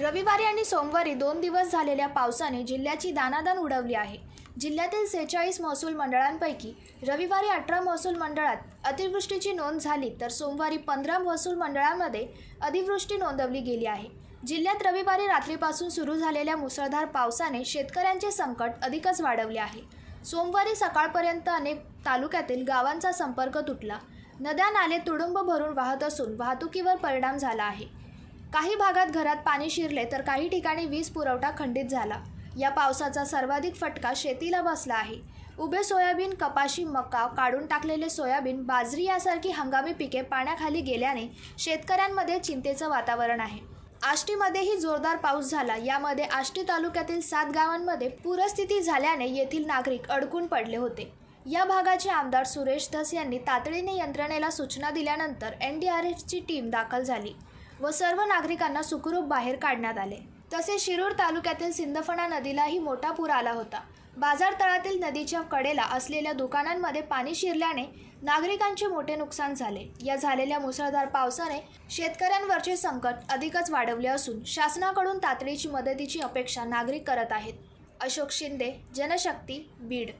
रविवारी आणि सोमवारी दोन दिवस झालेल्या पावसाने जिल्ह्याची दानादान उडवली आहे. जिल्ह्यातील सेहेचाळीस महसूल मंडळांपैकी रविवारी अठरा महसूल मंडळात अतिवृष्टीची नोंद झाली तर सोमवारी पंधरा महसूल मंडळांमध्ये अतिवृष्टी नोंदवली गेली आहे. जिल्ह्यात रविवारी रात्रीपासून सुरू झालेल्या मुसळधार पावसाने शेतकऱ्यांचे संकट अधिकच वाढवले आहे. सोमवारी सकाळपर्यंत अनेक तालुक्यातील गावांचा संपर्क तुटला. नद्या नाले तुडुंब भरून वाहत असून वाहतुकीवर परिणाम झाला आहे. काही भागात घरात पाणी शिरले तर काही ठिकाणी वीज पुरवठा खंडित झाला. या पावसाचा सर्वाधिक फटका शेतीला बसला आहे. उभे सोयाबीन कपाशी मका काढून टाकलेले सोयाबीन बाजरी यासारखी हंगामी पिके पाण्याखाली गेल्याने शेतकऱ्यांमध्ये चिंतेचं वातावरण आहे. आष्टीमध्येही जोरदार पाऊस झाला. यामध्ये आष्टी तालुक्यातील सात गावांमध्ये पूरस्थिती झाल्याने येथील नागरिक अडकून पडले होते. या भागाचे आमदार सुरेश धस यांनी तातडीने यंत्रणेला सूचना दिल्यानंतर एन डी आर एफची टीम दाखल झाली. व सर्व नागरिकांना सुखरूप बाहेर काढण्यात आले. तसेच शिरूर तालुक्यातील सिंदफणा नदीलाही मोठा पूर आला होता. बाजार तळातील नदीच्या कडेला असलेल्या दुकानांमध्ये पाणी शिरल्याने नागरिकांचे मोठे नुकसान झाले. या झालेल्या मुसळधार पावसाने शेतकऱ्यांवरचे संकट अधिकच वाढवले असून शासनाकडून तातडीची मदतीची अपेक्षा नागरिक करत आहेत. अशोक शिंदे जनशक्ती बीड.